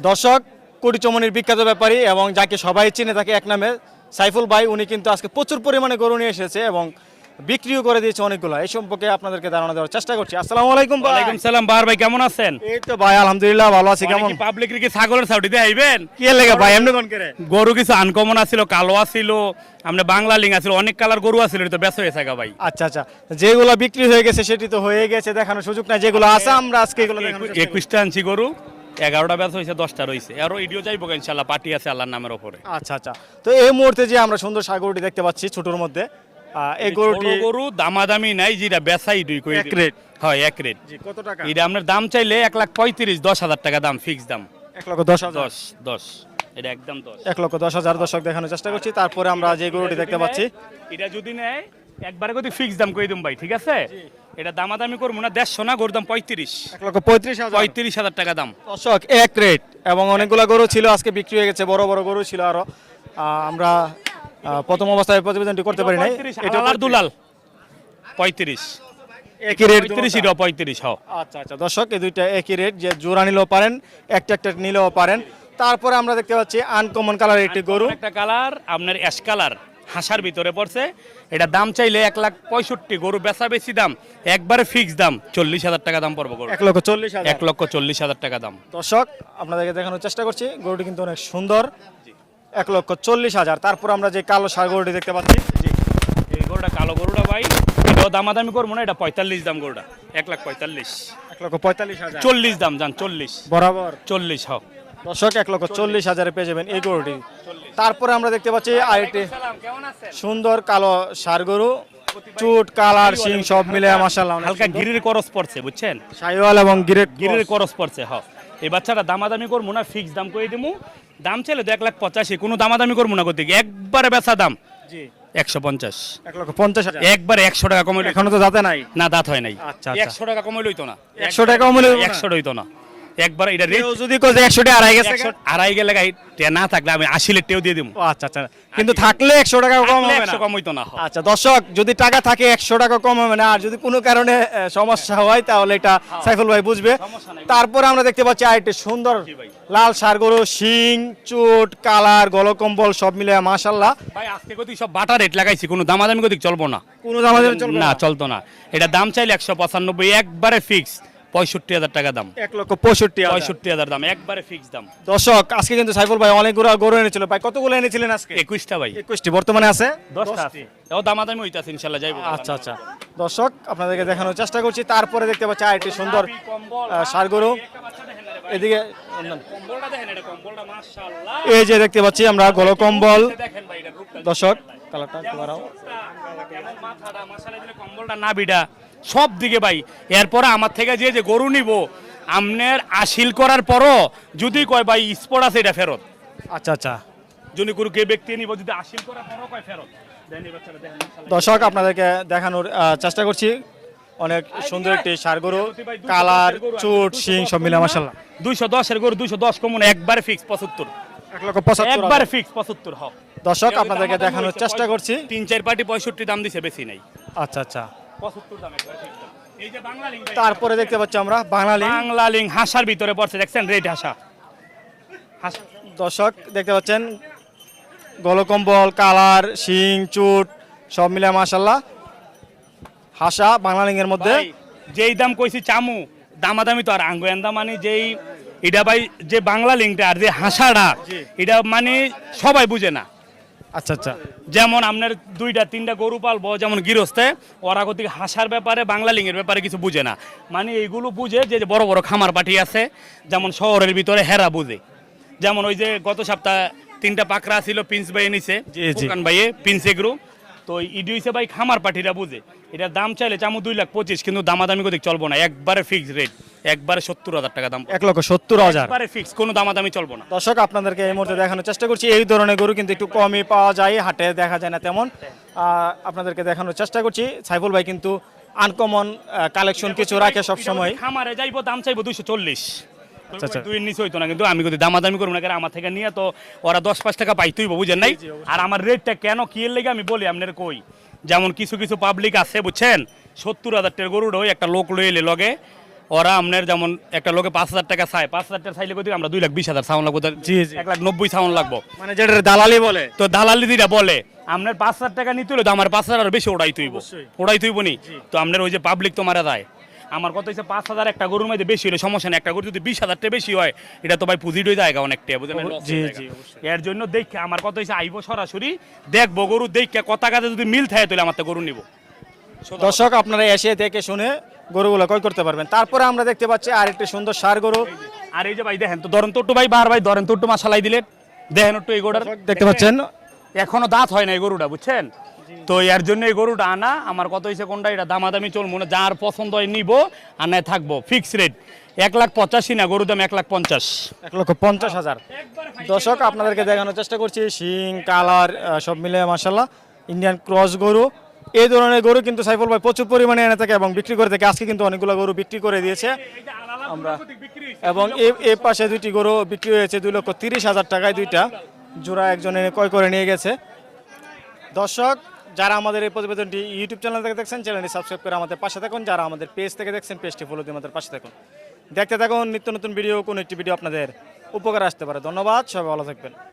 দর্শক কোটি চমনির বিখ্যাত ব্যাপারী এবং যাকে সবাই চিনে থাকে এক নামে সাইফুল ভাই উনি কিন্তু আজকে প্রচুর পরিমাণে গরু নিয়ে এসেছে এবং বিক্রিও করে দিয়েছে অনেকগুলো। এই সম্পর্কে আপনাদেরকে ধারণা দেওয়ার চেষ্টা করছি। আসসালামু আলাইকুম ওয়ালাইকুম সালাম বার ভাই কেমন আছেন? এই তো ভাই আলহামদুলিল্লাহ ভালো আছি। কেমন? পাবলিক কি ছাগলের সাউটিতে আইবেন? কি লেগে ভাই এমনি কোন করে গরু কিছু আনকমন আছিল কালো আছিল আমরা বাংলা লিং আছিল অনেক কালার গরু আছিল এটা তো ব্যস্ত হয়ে থাকা ভাই। আচ্ছা আচ্ছা। যেগুলো বিক্রি হয়ে গেছে সেটি তো হয়ে গেছে দেখানোর সুযোগ নাই। যেগুলো আছে আমরা আজকে এগুলো দেখানোর চেষ্টা করব। একুশটা আনছি গরু। এগারোটা ব্যস্ত হয়েছে দশটা রয়েছে। আরও ইডিও যাইবো ইনশাল্লাহ পার্টি আছে আল্লাহর নামের ওপরে। আচ্ছা আচ্ছা। তো এই মুহূর্তে যে আমরা সুন্দর সাগরটি দেখতে পাচ্ছি ছোটর মধ্যে আহ, এই গরুটি ছোট গরু দামাদামি নাই যেটা বেসাই দুই কই এক রেট। হয় এক রেট। জি কত টাকা? এটা আপনার দাম চাইলে এক লাখ পঁয়ত্রিশ দশ হাজার টাকা দাম ফিক্স দাম। এক লক্ষ দশ হাজার? দশ দশ। এটা একদম দশ। এক লক্ষ দশ হাজার দর্শক দেখানোর চেষ্টা করছি। তারপরে আমরা যে গরুটি দেখতে পাচ্ছি। এটা যদি নেয় একবারে যদি ফিক্স দাম কই দিম ভাই ঠিক আছে? এটা দামাদামি করব না দেড়শো না গরুর দাম পঁয়ত্রিশ। এক লক্ষ পঁয়ত্রিশ হাজার। পঁয়ত্রিশ হাজার টাকা দাম। দর্শক এক রেট এবং অনেকগুলো গরু ছিল আজকে বিক্রি হয়ে গেছে বড় বড় গরু ছিল আরও। আমরা প্রথম অবস্থায় প্রতিবেদনটি করতে পারি না এটা দুলাল। পঁয়ত্রিশ। একই রেট এটা পঁয়ত্রিশ হ আচ্ছা আচ্ছা দর্শক এই দুইটা একই রেট যে জোড়া নিলেও পারেন একটা একটা নিলেও পারেন। তারপরে আমরা দেখতে পাচ্ছি আনকমন কালার একটি গরু। একটা কালার আপনার অ্যাশ কালার হাসার ভিতরে পড়ছে। এটা দাম চাইলে এক লাখ পঁয়ষট্টি গরু বেচা বেশি দাম একবারে ফিক্স দাম চল্লিশ হাজার টাকা দাম পড়ব গরু এক লক্ষ চল্লিশ এক লক্ষ চল্লিশ হাজার টাকা দাম। দর্শক আপনাদেরকে দেখানোর চেষ্টা করছি গরুটি কিন্তু অনেক সুন্দর। এক লক্ষ চল্লিশ হাজার। তারপর আমরা যে কালো সার গরুটি দেখতে পাচ্ছি এই গরুটা কালো গরুটা ভাই এটাও দামাদামি করব না এটা পঁয়তাল্লিশ দাম গরুটা। এক লাখ পঁয়তাল্লিশ। এক লক্ষ পঁয়তাল্লিশ হাজার। চল্লিশ দাম যান চল্লিশ। বরাবর। চল্লিশ হোক দর্শক এক লক্ষ চল্লিশ হাজারে পেয়ে যাবেন এই গরুটি। তারপরে আমরা দেখতে পাচ্ছি আরেকটি সুন্দর কালো সার গরু চুট কালার শিং সব মিলে মাসাল্লাহ হালকা গিরির করস পড়ছে বুঝছেন? সাইওয়াল এবং গিরেট গিরির করস। পড়ছে হ। এই বাচ্চাটা দামাদামি করব না ফিক্স দাম করে দিমু? দাম চাইলে তো এক লাখ পঁচাশি কোনো দামাদামি করব না করতে একবারে বেচা দাম। জি। একশো পঞ্চাশ। এক লক্ষ পঞ্চাশ হাজার। একবারে একশো টাকা কমাইলে। এখনও তো যাতে নাই? না দাঁত হয় নাই। আচ্ছা, আচ্ছা। একশো টাকা কমাইলে হইতো না। 100 টাকা কমাইলে? একশো হইতো না। একবার এটা রেট যদি কোথাও একশো টাকা আড়াই গেছে আড়াই গেলে গাই না থাকলে আমি আশি টেও দিয়ে দিব আচ্ছা আচ্ছা। কিন্তু থাকলে একশো টাকা কম হবে না। একশো কম হইতো না আচ্ছা দর্শক যদি টাকা থাকে একশো টাকা কম হবে না আর যদি কোনো কারণে সমস্যা হয় তাহলে এটা সাইফুল ভাই বুঝবে। তারপর আমরা দেখতে পাচ্ছি আরেকটি সুন্দর লাল সার গরু শিং চুট কালার গলকম্বল সব মিলে মাশাল্লাহ ভাই আজকে সব বাটা রেট লাগাইছি কোনো দামাদামি গতি চলবো না। কোনো দাম আমাদের চলবে না চলতো না। এটা দাম চাইলে একশো পঁচানব্বই একবারে ফিক্স পঁয়ষট্টি হাজার টাকা দাম। এক লক্ষ পঁয়ষট্টি পঁয়ষট্টি হাজার দাম একবারে ফিক্স দাম। দর্শক আজকে কিন্তু সাইফুল ভাই অনেকগুলো গরু এনেছিল। ভাই কতগুলো এনেছিলেন আজকে? একুশটা ভাই। একুশটি বর্তমানে আছে? দশটা আছে। ও দামাদামি হইতাছে ইনশাল্লাহ যাইবো। আচ্ছা আচ্ছা। দর্শক আপনাদেরকে দেখানোর চেষ্টা করছি। তারপরে দেখতে পাচ্ছি আরেকটি সুন্দর আহ, ষাঁড় গরু। এদিকে কম্বলটা মাশাআল্লাহ। এই যে দেখতে পাচ্ছি আমরা এটা রূপটা দর্শক কালারটা একটু কম্বলটা না বিডা সব দিকে ভাই। এরপরে আমার থেকে যে যে গরু নিব আমনের আশিল করার পরও যদি কয় ভাই স্পট আছে এটা ফেরত। আচ্ছা আচ্ছা। যদি কোনো কে ব্যক্তি নিব যদি আশিল করার পরও কয় ফেরত। দর্শক আপনাদেরকে দেখানোর চেষ্টা করছি। অনেক সুন্দর একটি ষাঁড় গরু কালার চুট শিং সব মিলে মাসাল্লাহ দুইশো দশের গরু দুইশো দশ কমন একবার ফিক্স পঁচাত্তর। এক লক্ষ পঁচাত্তর একবারে ফিক্স পঁচাত্তর হোক দর্শক আপনাদেরকে দেখানোর চেষ্টা করছি। তিন চার পার্টি পঁয়ষট্টি দাম দিছে বেশি নাই। আচ্ছা আচ্ছা। পঁচাত্তর দাম। এই যে তারপরে দেখতে পাচ্ছি আমরা বাঙালি বাংলা লিঙ্ক হাসার ভিতরে পড়ছে দেখছেন? রেড হাসা। হাসা দর্শক দেখতে পাচ্ছেন? গলকম্বল কালার শিং চুট সব মিলে মাসাল্লাহ হাসা বাংলালিঙ্গের মধ্যে। যেই দাম কইছি চামু দামাদামি তো আর আঙ্গুয়ান্দা মানে যেই এটা ভাই যে বাংলা লিঙ্কটা আর যে হাসাটা এটা মানে সবাই বুঝে না। আচ্ছা আচ্ছা। যেমন আপনার দুইটা তিনটা গরু পালবো যেমন গৃহস্থে ওরা কোথায় হাসার ব্যাপারে বাংলা লিঙ্গের ব্যাপারে কিছু বুঝে না। মানে এইগুলো বুঝে যে বড় বড় খামার পাঠি আছে যেমন শহরের ভিতরে হেরা বুঝে। যেমন ওই যে গত সপ্তাহ তিনটা পাকড়া ছিল প্রিন্স ভাই নিছে। ফুরকান ভাইয়ে প্রিন্স এগ্রু। তো ইডি হইছে ভাই খামার পাটিরা বুঝে। এটার দাম চাইলে চামু দুই লাখ পঁচিশ কিন্তু দামাদামি গতিক চলবো না। একবারে ফিক্স রেট একবারে সত্তর হাজার টাকা দাম। এক লক্ষ সত্তর হাজার। একবারে ফিক্স কোনো দামাদামি চলবো না। দর্শক আপনাদেরকে এই মুহূর্তে দেখানোর চেষ্টা করছি এই ধরনের গরু কিন্তু একটু কমই পাওয়া যায় হাটে দেখা যায় না তেমন। আপনাদেরকে দেখানোর চেষ্টা করছি সাইফুল ভাই কিন্তু আনকমন কালেকশন কিছু রাখে সব সময় খামারে যাইবো দাম চাইব দুইশো চল্লিশ। দুই নিচে হইতো না কিন্তু আমি যদি দামাদামি করব না কারণ আমার থেকে নিয়ে তো ওরা দশ পাঁচ টাকা পাইতেই বুঝেন নাই? আর আমার রেটটা কেন কি এর লেগে আমি বলি আপনার কই? যেমন কিছু কিছু পাবলিক আছে বুঝছেন? সত্তর হাজার টাকার গরুটা ওই একটা লোক লয়ে এলে লগে ওরা আপনার যেমন একটা লোকে পাঁচ হাজার টাকা চায় পাঁচ হাজার টাকা চাইলে আমরা দুই লাখ বিশ হাজার সাউন্ড লাগবো। এক লাখ নব্বই সাউন্ড লাগবো। মানে যেটা দালালি বলে। তো দালালি দিরা বলে আপনার পাঁচ হাজার টাকা নিতে হলে তো আমার পাঁচ হাজার বেশি ওড়াই তুইব ওড়াই তুইব নি? তো আপনার ওই যে পাবলিক তো মারা যায়। আমার কথা হচ্ছে পাঁচ হাজার একটা গরুর মধ্যে বেশি হলে সমস্যা নেই। একটা গরু যদি বিশ হাজার টাকা বেশি হয় এটা তো ভাই পুঁজিট হয়ে যায় অনেকটা বুঝলেন। এর জন্য দেখে আমার কথা হচ্ছে আইবো সরাসরি দেখব গরু দেখে কথা কাজে যদি মিল থাকে তাহলে আমার তো গরু নিব। দর্শক আপনারা এসে দেখে শুনে গরুগুলো ক্রয় করতে পারবেন। তারপরে আমরা দেখতে পাচ্ছি আর একটি সুন্দর সার গরু। আর এই যে ভাই দেখেন তো ধরেন তো ভাই বার ভাই ধরেন তো একটু মাসালাই দিলে দেখেন একটু এই গরুটার। দেখতে পাচ্ছেন? এখনও দাঁত হয় না এই গরুটা বুঝছেন? তো এর জন্য এই গরুটা আনা। আমার কত হয়েছে কোনটা? এটা দামাদামি চল মনে যার পছন্দ হয় নিব আর নাই থাকব। ফিক্স রেট এক লাখ পঁচাশি না গরুর দাম এক লাখ পঞ্চাশ। এক লক্ষ পঞ্চাশ হাজার। দর্শক আপনাদেরকে দেখানোর চেষ্টা করছি। শিং কালার সব মিলে মাসাল্লাহ ইন্ডিয়ান ক্রস গরু। এই ধরনের গরু কিন্তু সাইফুল ভাই প্রচুর পরিমাণে এনে থাকে এবং বিক্রি করে থাকে। আজকে কিন্তু অনেকগুলো গরু বিক্রি করে দিয়েছে। আমরা এবং এ এ পাশে দুইটি গরু বিক্রি হয়েছে দুই লক্ষ তিরিশ হাজার টাকায় দুইটা। জোড়া একজনে ক্রয় করে নিয়ে গেছে। দর্শক যারা আমাদের এই প্রতিবেদনটি ইউটিউব চ্যানেল থেকে দেখছেন চ্যানেলটি সাবস্ক্রাইব করে আমাদের পাশে থাকুন। যারা আমাদের পেজ থেকে দেখছেন পেজটি ফলো দিয়ে আমাদের পাশে থাকুন। দেখতে থাকুন, নিত্য নতুন ভিডিও কোনো একটি ভিডিও আপনাদের উপকার আসতে পারে। ধন্যবাদ, সবাই ভালো থাকবেন।